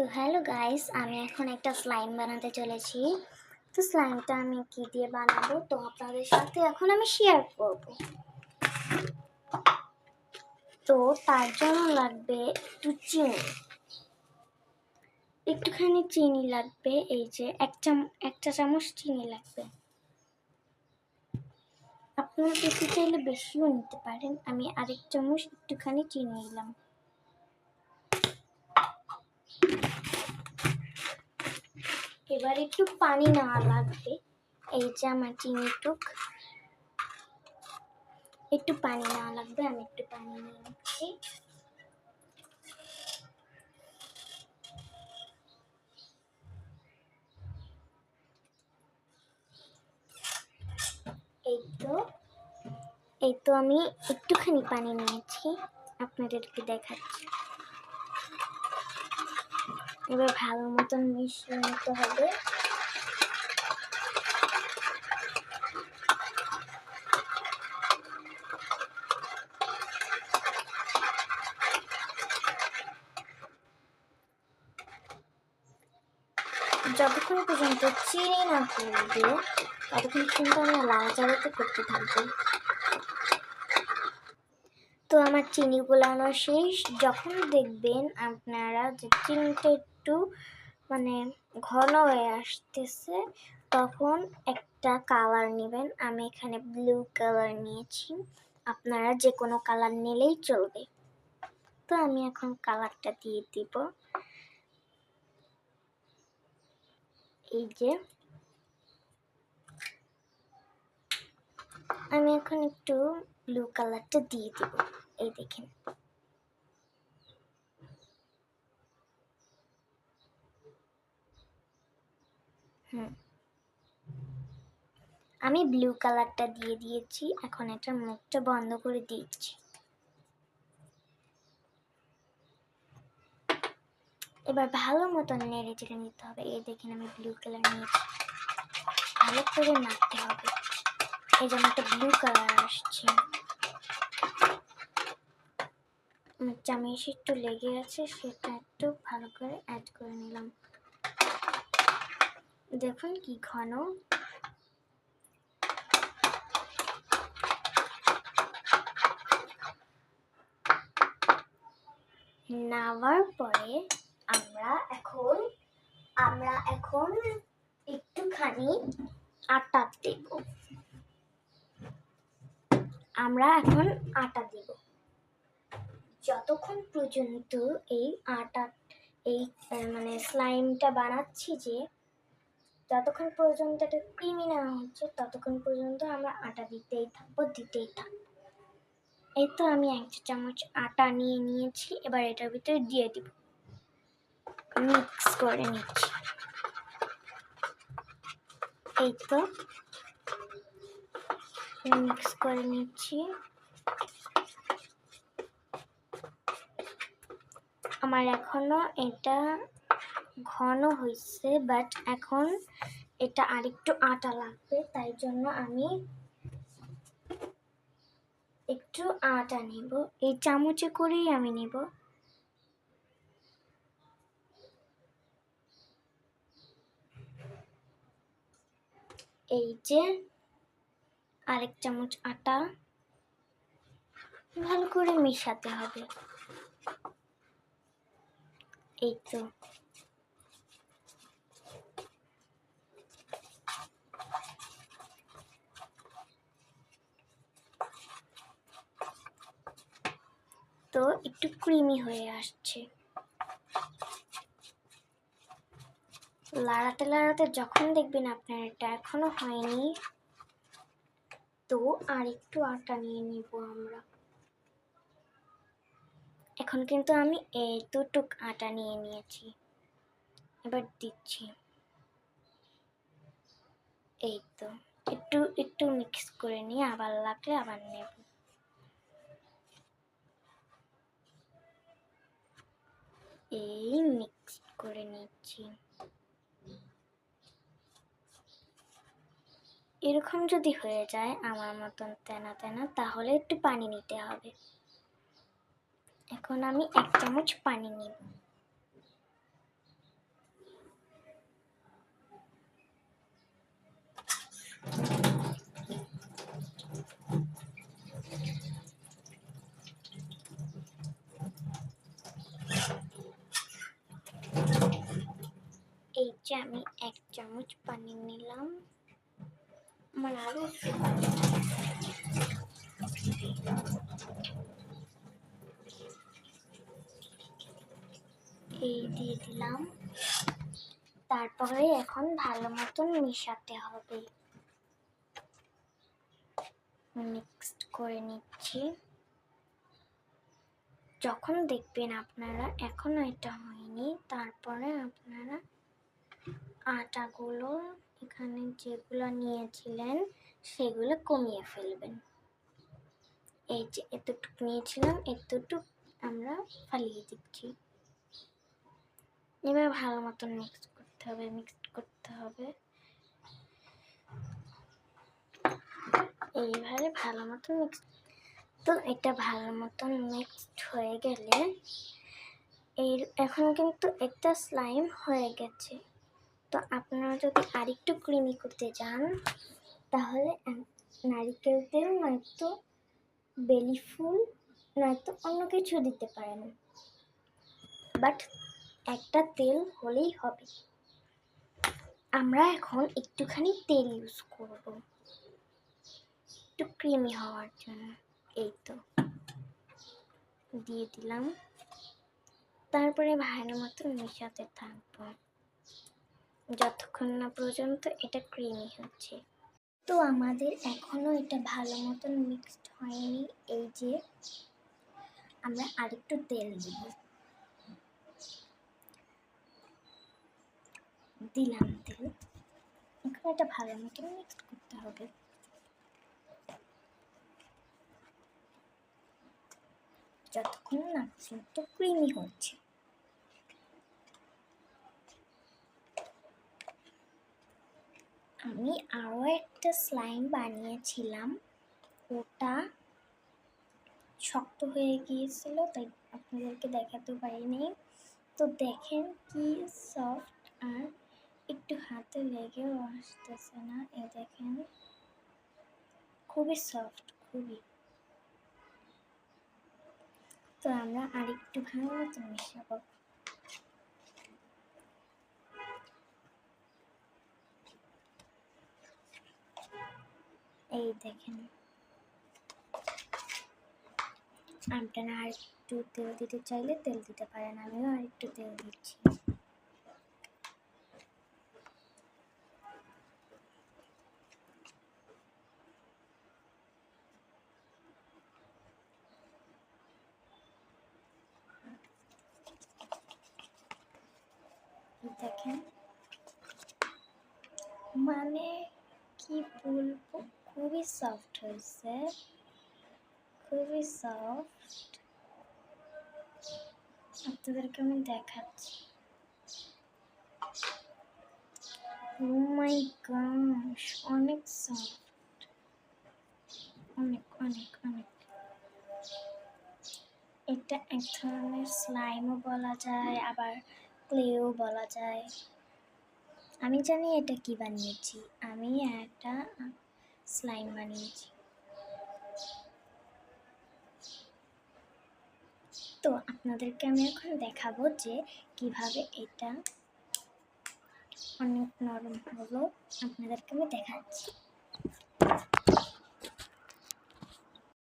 তো hello guys, আমি এখন একটা স্লাইম বানাতে চলেছি। তো স্লাইমটা আমি কি দিয়ে বানাবো? তো আপনাদের সাথে এখন আমি শেয়ার করব। তো তার জন্য লাগবে একটু চিনি। একটুখানি চিনি লাগবে, এই যে এক চাম একটা চামচ চিনি লাগবে। আপনারা বেশি চাইলে বেশিও নিতে পারেন। আমি আরেক চামচ একটুখানি চিনি নিলাম এবার একটু পানি নেওয়া লাগবে। এই যে আমার চিনিটুক একটু পানি নেওয়া লাগবে, আমি একটু পানি নিয়ে নিচ্ছি। এই তো এই তো আমি একটুখানি পানি নিয়েছি। আপনাদেরকে দেখাচ্ছি। এবার ভালো মতন মিশিয়ে নিতে হবে। যতক্ষণ পর্যন্ত চিনি না পড়বে ততক্ষণ কিন্তু আমি লাড়াচাড়াতে করতে থাকব। তো আমার চিনি গোলানো শেষ। যখন দেখবেন আপনারা যে চিনিটা একটু মানে ঘন হয়ে আসতেছে, তখন একটা কালার নেবেন। আমি এখানে ব্লু কালার নিয়েছি। আপনারা যে কোনো কালার নিলেই চলবে। তো আমি এখন কালারটা দিয়ে দিব। এই যে। আমি এখন একটু ব্লু কালারটা দিয়ে দিব। এই দেখেন। হুম। আমি ব্লু কালারটা দিয়ে দিয়েছি, এখন এটা মুখটা বন্ধ করে দিচ্ছি। এবার ভালো মতন নেড়ে চেড়ে নিতে হবে। এই দেখেন আমি ব্লু কালার নিয়েছি। ভালো করে নাড়তে হবে। এই যেমন একটা ব্লু কালার আসছে। আমার একটু লেগে আছে, সেটা একটু ভালো করে অ্যাড করে নিলাম। দেখুন কি ঘন। নামার পরে আমরা এখন আমরা এখন একটুখানি আটা দেব। আমরা এখন আটা দেব। যতক্ষণ পর্যন্ত এই আটা, এই মানে স্লাইমটা বানাচ্ছি যে যতক্ষণ পর্যন্ত এটা ক্রিমি না হচ্ছে, ততক্ষণ পর্যন্ত আমরা আটা দিতেই থাকব দিতেই থাকব। এই তো আমি এক চামচ আটা নিয়ে নিয়েছি, এবার এটার ভিতরে দিয়ে দিব। মিক্স করে নিচ্ছি। এই তো। মিক্স করে নিচ্ছি। আমার এখনও এটা ঘন হয়েছে বাট এখন এটা আরেকটু আটা লাগবে, তাই জন্য আমি একটু আটা নেব। এই চামচে করেই আমি নেব। এই যে আরেক চামচ আটা, ভালো করে মিশাতে হবে। এই তো। তো একটু ক্রিমি হয়ে আসছে। লাড়াতে লাড়াতে যখন দেখবেন আপনার এটা এখনও হয়নি, তো আর একটু আটা নিয়ে নিব আমরা। এখন কিন্তু আমি এতটুক আটা নিয়ে নিয়েছি। এবার দিচ্ছি। এই তো, একটু একটু মিক্স করে নিয়ে আবার লাগলে আবার নেব। এই মিক্স করে নিচ্ছি এরকম যদি হয়ে যায় আমার মতন তেনা তেনা, তাহলে একটু পানি নিতে হবে এখন আমি এক চামচ পানি নিব Thank you. যে আমি এক চামচ পানি নিলাম। আমার আরও এই দিয়ে দিলাম। তারপরে এখন ভালো মতন মেশাতে হবে। মিক্সড করে নিচ্ছি। যখন দেখবেন আপনারা, এখনও এটা হয়নি, তারপরে আপনারা আটাগুলো এখানে যেগুলো নিয়েছিলেন সেগুলো কমিয়ে ফেলবেন। এই যে এতটুকু নিয়েছিলাম, এতটুকু আমরা ফালিয়ে দিচ্ছি। এবার ভালো মতন মিক্স করতে হবে মিক্স করতে হবে। এইভাবে ভালো মতন মিক্স তো এটা ভালো মতন মিক্সড হয়ে গেলে, এই এখন কিন্তু একটা স্লাইম হয়ে গেছে। তো আপনারা যদি আরেকটু ক্রিমি করতে চান, তাহলে নারিকেল তেল নয়তো বেলি ফুল, নয়তো অন্য কিছু দিতে পারেন। বাট একটা তেল হলেই হবে। আমরা এখন একটুখানি তেল ইউজ করব। একটু ক্রিমি হওয়ার জন্য। এই তো। দিয়ে দিলাম। তারপরে ভালো মতো মেশাতে থাকব। যতক্ষণ না পর্যন্ত এটা ক্রিমি হচ্ছে। তো আমাদের এখনও এটা ভালো মতন মিক্সড হয়নি। এই যে আমরা আরেকটু তেল দিব দিলাম তেল। এখন এটা ভালো মতন মিক্সড করতে হবে। যতক্ষণ না পর্যন্ত ক্রিমি হচ্ছে। আমি আরও একটা স্লাইম বানিয়েছিলাম। ওটা শক্ত হয়ে গিয়েছিল, তাই আপনাদেরকে দেখাতে পারিনি। তো দেখেন কি সফট আর একটু হাতে লেগেও আসতেছে না। এই দেখেন, খুবই সফট খুবই। তো আমরা আরেকটু ভালো মতো মেশাবো। এই দেখেন। আপনারা আর একটু তেল দিতে চাইলে তেল দিতে পারেন, আমিও আর একটু তেল দিচ্ছি। দেখেন। মানে কি বলব? খুবই সফট হয়েছে। খুবই সফট আপনাদেরকে আমি দেখাচ্ছি। ও মাই গশ অনেক সফট অনেক অনেক অনেক। এটা এক ধরনের স্লাইমও বলা যায়, আবার ক্লেও বলা যায়। আমি জানি এটা কি বানিয়েছি। আমি একটা স্লাইম বানিয়েছি তো আপনাদেরকে আমি এখন দেখাবো যে কীভাবে এটা অনেক নরম হলো। আপনাদেরকে আমি দেখাচ্ছি।